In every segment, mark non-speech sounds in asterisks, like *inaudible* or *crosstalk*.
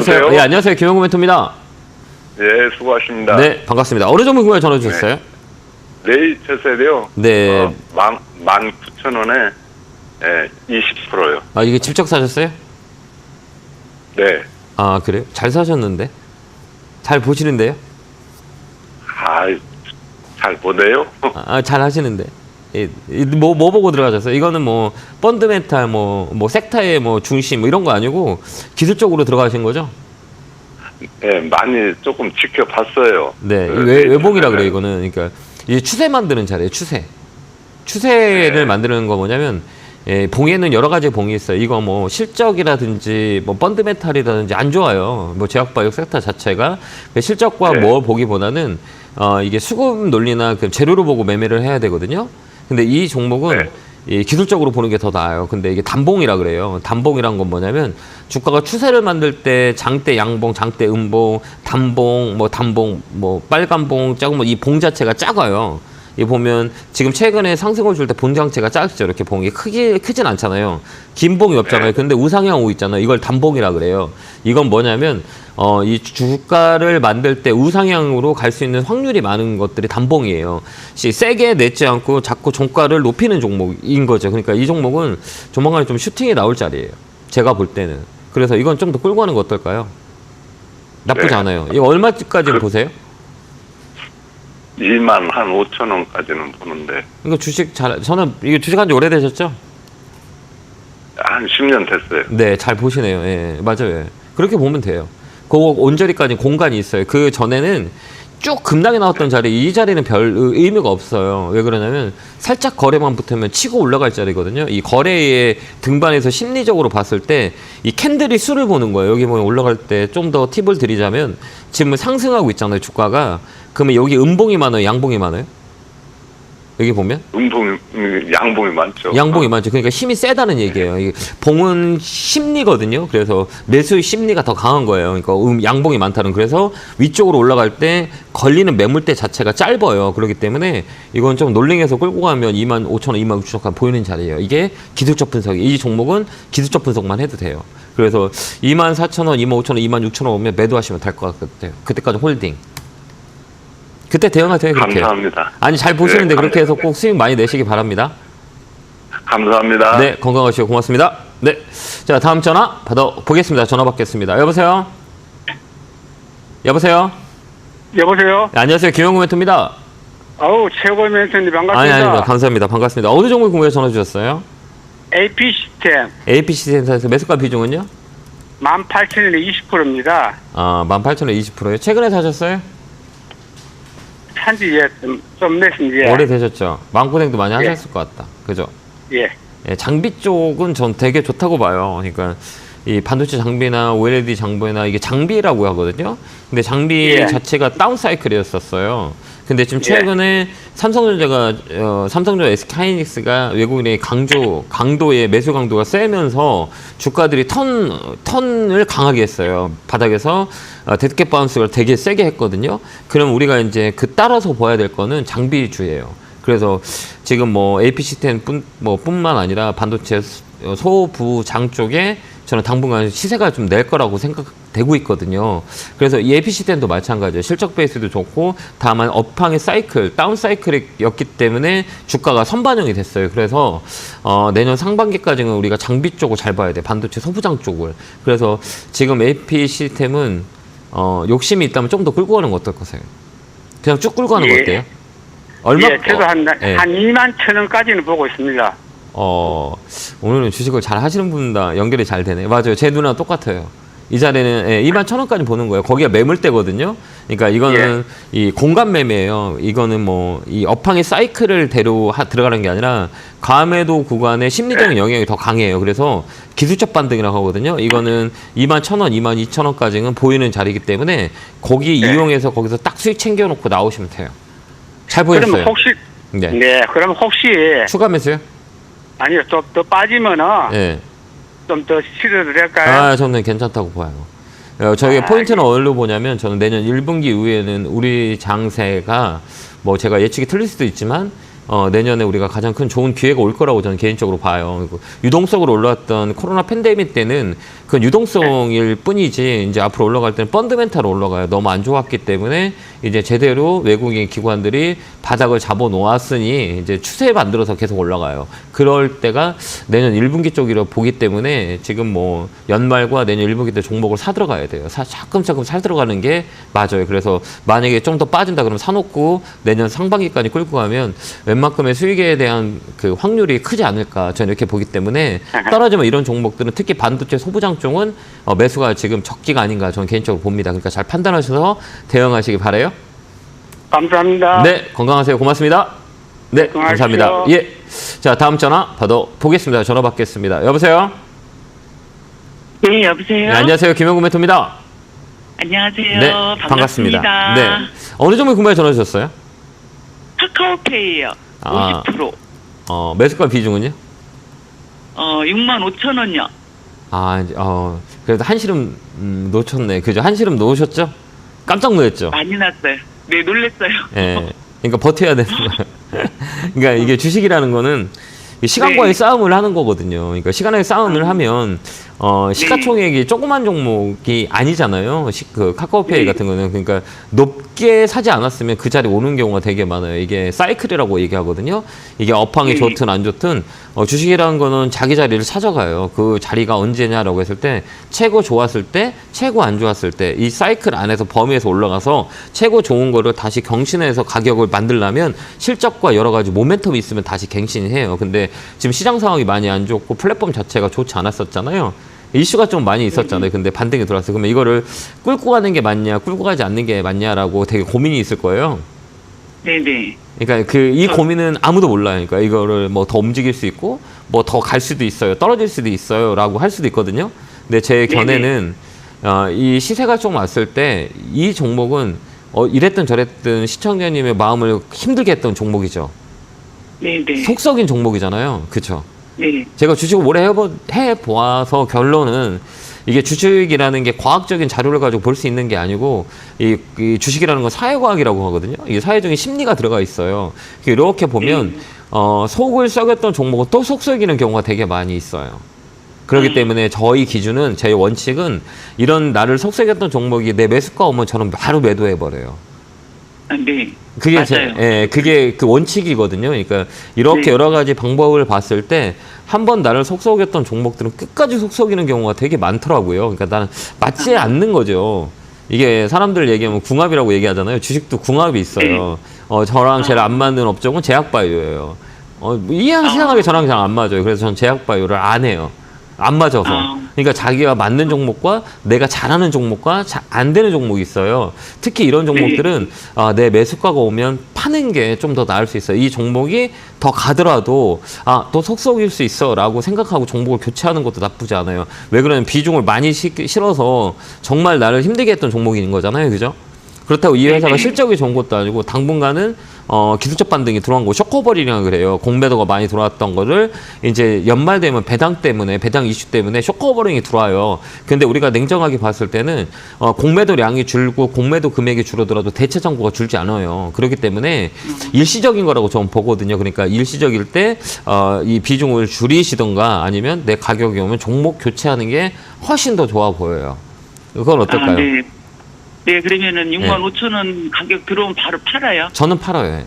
여보세요? 예, 안녕하세요. 김영구 멘토입니다. 예, 수고하십니다. 네, 반갑습니다. 어느 종목 궁금해 전화 주셨어요? 네이처 세대요. 네. 어, 만, 만 구천 원에 예, 20%요. 아, 이게 직접 사셨어요? 네. 아, 그래요? 잘 사셨는데? 잘 보시는데요? 아, 잘 보네요. 아, 잘 하시는데. 뭐, 뭐 보고 들어가셨어요? 이거는 뭐, 펀드멘탈, 뭐, 뭐, 섹터의 뭐, 중심, 뭐, 이런 거 아니고, 기술적으로 들어가신 거죠? 예, 많이 조금 지켜봤어요. 네, 그이 외, 네이처 외봉이라 세대. 그래요, 이거는. 그러니까, 이 추세 만드는 자리예요, 추세. 추세를 네. 만드는 거 뭐냐면, 예, 봉에는 여러 가지 봉이 있어요. 이거 뭐 실적이라든지 뭐 펀드메탈이라든지 안 좋아요. 뭐 제약바이오 섹터 자체가 그 실적과 네. 뭘 보기보다는 어 이게 수급 논리나 그 재료로 보고 매매를 해야 되거든요. 근데 이 종목은 네. 이 기술적으로 보는 게 더 나아요. 근데 이게 단봉이라 그래요. 단봉이란 건 뭐냐면 주가가 추세를 만들 때 장대 양봉, 장대 음봉, 단봉, 뭐 단봉, 뭐 빨간봉, 작은 뭐이 봉 자체가 작아요. 이 보면 지금 최근에 상승을 줄 때 본장체가 작죠. 이렇게 봉이 크기 크진 않잖아요. 긴 봉이 없잖아요. 근데 우상향 오 있잖아요. 이걸 단봉이라 그래요. 이건 뭐냐면 어 이 주가를 만들 때 우상향으로 갈 수 있는 확률이 많은 것들이 단봉이에요. 시- 세게 내지 않고 자꾸 종가를 높이는 종목인 거죠. 그러니까 이 종목은 조만간에 좀 슈팅이 나올 자리예요. 제가 볼 때는. 그래서 이건 좀 더 끌고 가는 거 어떨까요? 나쁘지 네. 않아요. 이거 얼마까지 보세요? 2만 한 5천 원까지는 보는데 이거 주식 잘 저는 이거 주식한 지 오래되셨죠? 한 10년 됐어요. 네, 잘 보시네요. 예, 맞아요. 예. 그렇게 보면 돼요. 그 온저리까지 공간이 있어요. 그 전에는 쭉 급락이 나왔던 자리, 이 자리는 별 의- 의미가 없어요. 왜 그러냐면 살짝 거래만 붙으면 치고 올라갈 자리거든요. 이 거래의 등반에서 심리적으로 봤을 때 이 캔들이 수를 보는 거예요. 여기 보면 올라갈 때 좀 더 팁을 드리자면 지금 상승하고 있잖아요. 주가가. 그러면 여기 음봉이 많아요, 양봉이 많아요? 여기 보면 음봉이 음, 양봉이 많죠. 양봉이 많죠. 그러니까 힘이 세다는 얘기예요. 이게 봉은 심리거든요. 그래서 매수의 심리가 더 강한 거예요. 그러니까 음, 양봉이 많다는. 그래서 위쪽으로 올라갈 때 걸리는 매물대 자체가 짧아요. 그렇기 때문에 이건 좀 놀링해서 끌고 가면 2만 5천 원, 2만 6천 원 보이는 자리예요. 이게 기술적 분석이. 이 종목은 기술적 분석만 해도 돼요. 그래서 2만 4천 원, 2만 5천 원, 2만 6천 원 오면 매도하시면 될 것 같아요. 그때까지 홀딩. 그때 대응하세요. 그렇게. 감사합니다. 아니 잘 보시는데 네, 그렇게 해서. 꼭 수익 많이 내시기 바랍니다. 감사합니다. 네, 건강하시고 고맙습니다. 네. 자, 다음 전화 받아 보겠습니다. 전화 받겠습니다. 여보세요? 여보세요? 여보세요? 네, 안녕하세요. 김영구 멘토입니다. 아우 최고의 멘트님 아니, 반갑습니다. 아닙니다. 감사합니다. 반갑습니다. 어느 종목 궁금해 전화 주셨어요? AP 시스템 APC 센터에서 매수가 비중은요? 18,000원에 20%입니다. 아, 18,000원 20%요. 최근에 사셨어요? 산지 예, 좀, 좀 냈습니다. 예. 오래되셨죠? 마음고생도 많이 예. 하셨을 것 같다. 그죠? 예. 예, 장비 쪽은 전 되게 좋다고 봐요. 그러니까 이 반도체 장비나 OLED 장비나 이게 장비라고 하거든요. 근데 장비 예. 자체가 다운 사이클이었었어요. 근데 지금 예. 최근에 삼성전자가 어, 삼성전자 SK하이닉스가 외국인의 강조 강도의 매수 강도가 세면서 주가들이 턴 턴을 강하게 했어요. 바닥에서 어, 데드캣 바운스를 되게 세게 했거든요. 그럼 우리가 이제 그 따라서 봐야 될 거는 장비주예요. 그래서 지금 뭐 APC10 뿐, 뭐 뿐만 아니라 반도체 소부장 쪽에 저는 당분간 시세가 좀 낼 거라고 생각되고 있거든요. 그래서 이 APC10도 마찬가지예요. 실적 베이스도 좋고 다만 업황의 사이클, 다운 사이클이었기 때문에 주가가 선반영이 됐어요. 그래서 어, 내년 상반기까지는 우리가 장비 쪽을 잘 봐야 돼. 반도체 소부장 쪽을. 그래서 지금 APC10은 어, 욕심이 있다면 좀 더 끌고 가는 거 어떨 거세요? 그냥 쭉 끌고 가는 거 예. 어때요? 얼마? 예, 저도 한, 예. 한 2만 천 원까지는 보고 있습니다. 어, 오늘은 주식을 잘 하시는 분다 연결이 잘 되네. 맞아요. 제 누나 똑같아요. 이 자리는 예, 2만 천 원까지 보는 거예요. 거기가 매물대거든요. 그러니까 이거는 이 공간 매매예요. 이거는 뭐 이 업황의 사이클을 대로 하, 들어가는 게 아니라 과매도 구간의 심리적인 영향이 더 강해요. 그래서 기술적 반등이라고 하거든요. 이거는 2만 천 원, 2만 2천 원까지는 보이는 자리이기 때문에 거기 네. 이용해서 거기서 딱 수익 챙겨놓고 나오시면 돼요. 잘 그러면 보였어요. 혹시 네. 네, 그럼 혹시 추가 매수요? 아니요, 또, 또 빠지면은 네. 좀더 치료를 할까요? 아, 저는 괜찮다고 봐요. 어, 저희가 아, 포인트는 어디로 보냐면 저는 내년 1분기 이후에는 우리 장세가 뭐 제가 예측이 틀릴 수도 있지만 어, 내년에 우리가 가장 큰 좋은 기회가 올 거라고 저는 개인적으로 봐요. 유동성으로 올라왔던 코로나 팬데믹 때는 그 유동성일 뿐이지 이제 앞으로 올라갈 때는 펀드멘탈로 올라가요. 너무 안 좋았기 때문에 이제 제대로 외국인 기관들이 바닥을 잡아 놓았으니 이제 추세 만들어서 계속 올라가요. 그럴 때가 내년 1분기 쪽이라 보기 때문에 지금 뭐 연말과 내년 1분기 때 종목을 사 들어가야 돼요. 사, 차근차근 사 들어가는 게 맞아요. 그래서 만약에 좀 더 빠진다 그러면 사놓고 내년 상반기까지 끌고 가면 웬 만큼의 수익에 대한 그 확률이 크지 않을까 저는 이렇게 보기 때문에 떨어지면 이런 종목들은 특히 반도체 소부장종은 어, 매수가 지금 적기가 아닌가 저는 개인적으로 봅니다. 그러니까 잘 판단하셔서 대응하시기 바래요. 감사합니다. 네, 건강하세요. 고맙습니다. 네, 건강하십시오. 감사합니다. 예. 자, 다음 전화 받아 보겠습니다. 전화 받겠습니다. 여보세요? 네, 여보세요. 네, 안녕하세요. 김영구 메토입니다. 안녕하세요. 네, 반갑습니다. 반갑습니다. 네. 어느 종목 궁금해 전화 주셨어요? 카카오페이요. 아. 50%. 어, 매수가 비중은요? 어, 6만 5천 원요. 아, 이제, 어, 그래도 한시름 음, 놓쳤네. 그죠? 한시름 놓으셨죠? 깜짝 놀랐죠? 많이 났어요. 네, 놀랬어요. 예. 그러니까 버텨야 되는 거예요. *laughs* 그러니까 이게 주식이라는 거는 이 시간과의 네. 싸움을 하는 거거든요. 그러니까 시간의 싸움을 하면 어, 시가총액이 조그만 종목이 아니잖아요. 시, 그 카카오페이 네. 같은 거는 그러니까 높게 사지 않았으면 그 자리 오는 경우가 되게 많아요. 이게 사이클이라고 얘기하거든요. 이게 업황이 네. 좋든 안 좋든 어, 주식이라는 거는 자기 자리를 찾아가요. 그 자리가 언제냐라고 했을 때 최고 좋았을 때, 최고 안 좋았을 때 이 사이클 안에서 범위에서 올라가서 최고 좋은 거를 다시 경신해서 가격을 만들려면 실적과 여러 가지 모멘텀이 있으면 다시 갱신해요. 근데 지금 시장 상황이 많이 안 좋고 플랫폼 자체가 좋지 않았었잖아요. 이슈가 좀 많이 있었잖아요. 근데 반등이 들어왔어요. 그러면 이거를 끌고 가는 게 맞냐, 끌고 가지 않는 게 맞냐라고 되게 고민이 있을 거예요. 네, 네. 그러니까 그 이 고민은 아무도 몰라요. 그러니까 이거를 뭐 더 움직일 수 있고 뭐 더 갈 수도 있어요. 떨어질 수도 있어요라고 할 수도 있거든요. 근데 제 네네. 견해는 어, 이 시세가 좀 왔을 때 이 종목은 어, 이랬든 저랬든 시청자님의 마음을 힘들게 했던 종목이죠. 네, 네. 속썩인 종목이잖아요. 그렇죠? 네. 제가 주식을 오래 해보, 해보아서 결론은 이게 주식이라는 게 과학적인 자료를 가지고 볼 수 있는 게 아니고 이, 이 주식이라는 건 사회과학이라고 하거든요. 이게 사회적인 심리가 들어가 있어요. 이렇게 보면 어, 속을 썩였던 종목은 또 속썩이는 경우가 되게 많이 있어요. 그렇기 때문에 저희 기준은 제 원칙은 이런 나를 속썩였던 종목이 내 매수가 오면 저는 바로 매도해 버려요. 아, 네. 그게 맞아요. 제, 예, 그게 그 원칙이거든요. 그러니까 이렇게 네. 여러 가지 방법을 봤을 때 한 번 나를 속썩였던 종목들은 끝까지 속썩이는 경우가 되게 많더라고요. 그러니까 나는 맞지 않는 거죠. 이게 사람들 얘기하면 궁합이라고 얘기하잖아요. 주식도 궁합이 있어요. 어, 저랑 제일 안 맞는 업종은 제약바이오예요. 어, 이상하게 저랑 잘 안 맞아요. 그래서 전 제약바이오를 안 해요. 안 맞아서. 아. 그러니까 자기가 맞는 종목과 내가 잘하는 종목과 자- 안 되는 종목이 있어요. 특히 이런 종목들은 아, 내 매수가가 오면 파는 게 좀 더 나을 수 있어요. 이 종목이 더 가더라도 아, 또 속속일 수 있어라고 생각하고 종목을 교체하는 것도 나쁘지 않아요. 왜 그러냐면 비중을 많이 시, 실어서 정말 나를 힘들게 했던 종목인 거잖아요. 그죠? 그렇다고 이 회사가. 실적이 좋은 것도 아니고 당분간은 어, 기술적 반등이 들어간 거 쇼커버리링이라 그래요. 공매도가 많이 들어왔던 거를 이제 연말 되면 배당 때문에 배당 이슈 때문에 쇼커버링이 들어와요. 근데 우리가 냉정하게 봤을 때는 어, 공매도량이 줄고 공매도 금액이 줄어들어도 대체 정보가 줄지 않아요. 그렇기 때문에 일시적인 거라고 저는 보거든요. 그러니까 일시적일 때 어, 이 비중을 줄이시던가 아니면 내 가격이 오면 종목 교체하는 게 훨씬 더 좋아 보여요. 그건 어떨까요? 아, 네. 네, 그러면은 6만 5천 원 가격 들어오면 바로 팔아요. 저는 팔아요.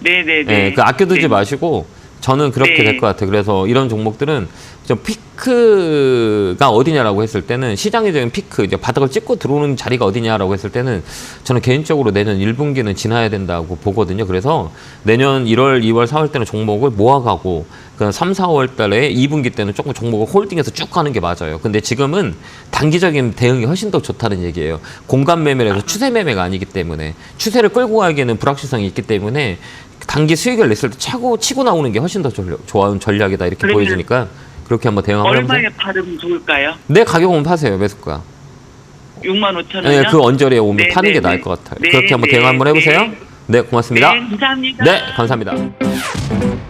네, 네, 예, 네. 그 아껴두지 네. 마시고 저는 그렇게 네. 될것 같아요. 그래서 이런 종목들은 좀 피크가 어디냐라고 했을 때는 시장의 피크 이제 바닥을 찍고 들어오는 자리가 어디냐라고 했을 때는 저는 개인적으로 내년 1분기는 지나야 된다고 보거든요. 그래서 내년 1월, 2월, 4월 때는 종목을 모아가고 그 3, 4월 달에 2분기 때는 조금 종목을 홀딩해서 쭉 가는 게 맞아요. 근데 지금은 단기적인 대응이 훨씬 더 좋다는 얘기예요. 공간 매매라서 추세 매매가 아니기 때문에 추세를 끌고 가기에는 불확실성이 있기 때문에 단기 수익을 냈을 때 차고 치고 나오는 게 훨씬 더 전략, 좋은 전략이다 이렇게 그러면 보여주니까 그렇게 한번 대응 한번 얼마에. 팔으면 좋을까요? 내 가격 오면 파세요 매수가. 6만 5천 원요? 네, 그 언저리에 오면 네, 파는 네, 게 나을 네. 것 같아요. 네, 그렇게 한번 네, 대응 한번 해보세요. 네. 네, 고맙습니다. 네, 감사합니다. 네, 감사합니다.